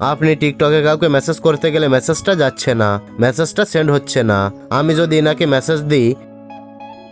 আপনি টিকটকে কাউকে মেসেজ করতে গেলে মেসেজটা যাচ্ছে না মেসেজটা সেন্ড হচ্ছে না। আমি যদি এনাকে মেসেজ দিই,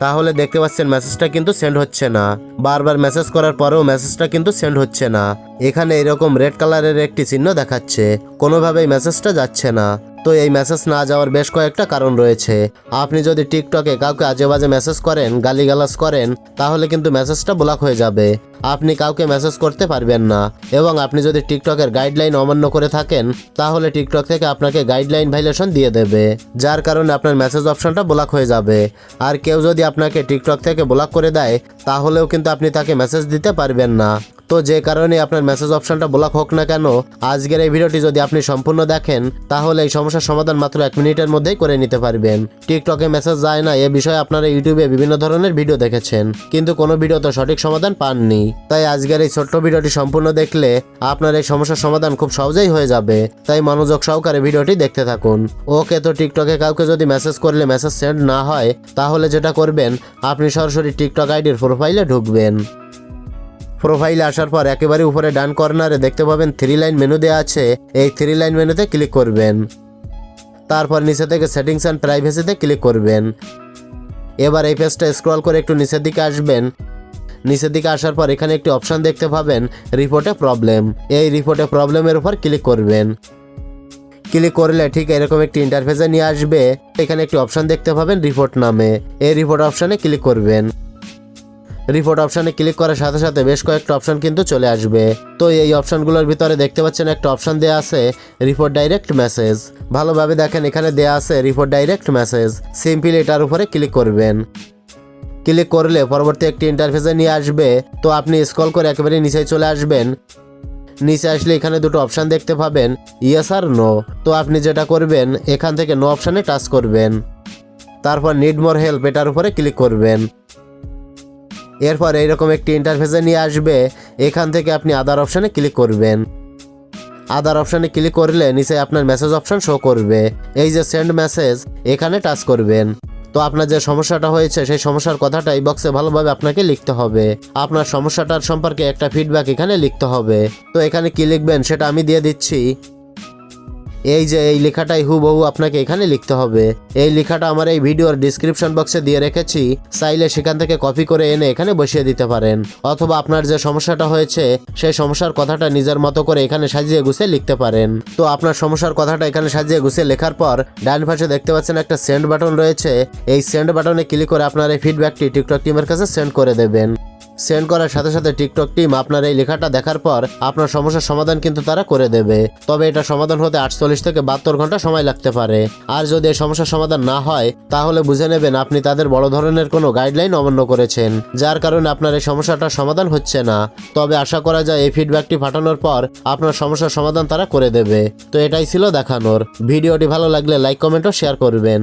তাহলে দেখতে পাচ্ছেন মেসেজটা কিন্তু সেন্ড হচ্ছে না। বারবার মেসেজ করার পরেও মেসেজটা কিন্তু সেন্ড হচ্ছে না। এখানে এরকম রেড কালারের একটি চিহ্ন দেখাচ্ছে। কোনোভাবেই মেসেজটা যাচ্ছে না। তো এই মেসেজ না যাওয়ার বেশ কয়েকটা কারণ রয়েছে। আপনি যদি টিকটকে কাউকে আজে বাজে মেসেজ করেন, গালিগালাজ করেন, তাহলে কিন্তু মেসেজটা ব্লক হয়ে যাবে। আপনি কাউকে মেসেজ করতে পারবেন না। এবং আপনি যদি টিকটকের গাইডলাইন অমান্য করে থাকেন, তাহলে টিকটক থেকে আপনাকে গাইডলাইন ভাইলেশন দিয়ে দেবে। যার কারণে আপনার মেসেজ অপশনটা ব্লক হয়ে যাবে। আর কেউ যদি আপনাকে টিকটক থেকে ব্লক করে দেয়, তাহলেও কিন্তু আপনি তাকে মেসেজ দিতে পারবেন না। তো যে কারণে আপনার মেসেজ অপশনটা ব্লক হোক না কেন, আজকের এই ভিডিওটি যদি আপনি সম্পূর্ণ দেখেন, তাহলে এই সমস্যার সমাধান মাত্র এক মিনিটের মধ্যেই করে নিতে পারবেন। টিকটকে মেসেজ যায় না, এ বিষয়ে আপনারা ইউটিউবে বিভিন্ন ধরনের ভিডিও দেখেছেন, কিন্তু কোনো ভিডিও তো সঠিক সমাধান পাননি। তাই আজকের এই ছোট্ট ভিডিওটি সম্পূর্ণ দেখলে আপনার এই সমস্যার সমাধান খুব সহজেই হয়ে যাবে। তাই মনোযোগ সহকারে ভিডিওটি দেখতে থাকুন। ওকে, তো টিকটকে কাউকে যদি মেসেজ করলে মেসেজ সেন্ড না হয়, তাহলে যেটা করবেন, আপনি সরাসরি টিকটক আইডির প্রোফাইলে ঢুকবেন। প্রোফাইলে আসার পর একেবারে উপরে ডান কর্নারে দেখতে পাবেন থ্রি লাইন মেনু দেওয়া আছে। এই থ্রি লাইন মেনুতে ক্লিক করবেন। তারপর নিচে থেকে সেটিংস অ্যান্ড প্রাইভেসিতে ক্লিক করবেন। এবার এই পেজটা স্ক্রল করে একটু নিচের দিকে আসবেন। নিচের দিকে আসার পর এখানে একটি অপশান দেখতে পাবেন রিপোর্টে প্রবলেম এই রিপোর্টে প্রবলেমের উপর ক্লিক করবেন। ক্লিক করলে ঠিক এরকম একটি ইন্টারফেসে নিয়ে আসবে। এখানে একটি অপশান দেখতে পাবেন রিপোর্ট নামে। এই রিপোর্ট অপশানে ক্লিক করবেন। রিপোর্ট অপশনে ক্লিক করার সাথে সাথে বেশ কয়েকটা অপশন কিন্তু চলে আসবে। তো এই অপশনগুলোর ভিতরে দেখতে পাচ্ছেন একটা অপশন দেওয়া আছে রিপোর্ট ডাইরেক্ট মেসেজ ভালোভাবে দেখেন, এখানে দেওয়া আছে রিপোর্ট ডাইরেক্ট মেসেজ সিম্পলি এটার উপরে ক্লিক করবেন। ক্লিক করলে পরবর্তী একটি ইন্টারফেসে নিয়ে আসবে। তো আপনি স্ক্রল করে একেবারে নিচে চলে আসবেন। নিচে আসলে এখানে দুটো অপশান দেখতে পাবেন ইয়েস আর নো তো আপনি যেটা করবেন, এখান থেকে নো অপশানে টাচ করবেন। তারপর নিড মোর হেল্প এটার উপরে ক্লিক করবেন। এরপর এইরকম একটি ইন্টারফেসে নিয়ে আসবে। এখান থেকে আপনি আদার অপশানে ক্লিক করবেন। আদার অপশানে ক্লিক করলে নিচে আপনার মেসেজ অপশন শো করবে। এই যে সেন্ড মেসেজ এখানে টাচ করবেন। তো আপনার যে সমস্যাটা হয়েছে, সেই সমস্যার কথাটা এই বক্সে ভালোভাবে আপনাকে লিখতে হবে। আপনার সমস্যাটার সম্পর্কে একটা ফিডব্যাক এখানে লিখতে হবে। তো এখানে কি লিখবেন, সেটা আমি দিয়ে দিচ্ছি। এই যে এই লেখাটাই হুবহু আপনাকে এখানে লিখতে হবে। এই লেখাটা আমার এই ভিডিওর ডিসক্রিপশন বক্সে দিয়ে রেখেছি। চাইলে সেখান থেকে কপি করে এনে এখানে বসিয়ে দিতে পারেন। অথবা আপনার যে সমস্যাটা হয়েছে, সেই সমস্যার কথাটা নিজের মতো করে এখানে সাজিয়ে গুছিয়ে লিখতে পারেন। তো আপনার সমস্যার কথাটা এখানে সাজিয়ে গুছিয়ে লেখার পর, ডান পাশে দেখতে পাচ্ছেন একটা সেন্ড বাটন রয়েছে। এই সেন্ড বাটনে ক্লিক করে আপনার এই ফিডব্যাকটি টিকটক টিমের কাছে সেন্ড করে দেবেন। সেন্ড করার সাথে সাথে টিকটক টিম আপনার এই লেখাটা দেখার পর আপনার সমস্যার সমাধান কিন্তু তারা করে দেবে। তবে এটা সমাধান হতে আটচল্লিশ থেকে বাহাত্তর ঘণ্টা সময় লাগতে পারে। আর যদি এই সমস্যার সমাধান না হয়, তাহলে বুঝে নেবেন আপনি তাদের বড় ধরনের কোনো গাইডলাইন অমান্য করেছেন, যার কারণে আপনার এই সমস্যাটার সমাধান হচ্ছে না। তবে আশা করা যায় এই ফিডব্যাকটি পাঠানোর পর আপনার সমস্যার সমাধান তারা করে দেবে। তো এটাই ছিল দেখানোর। ভিডিওটি ভালো লাগলে লাইক কমেন্ট ও শেয়ার করবেন।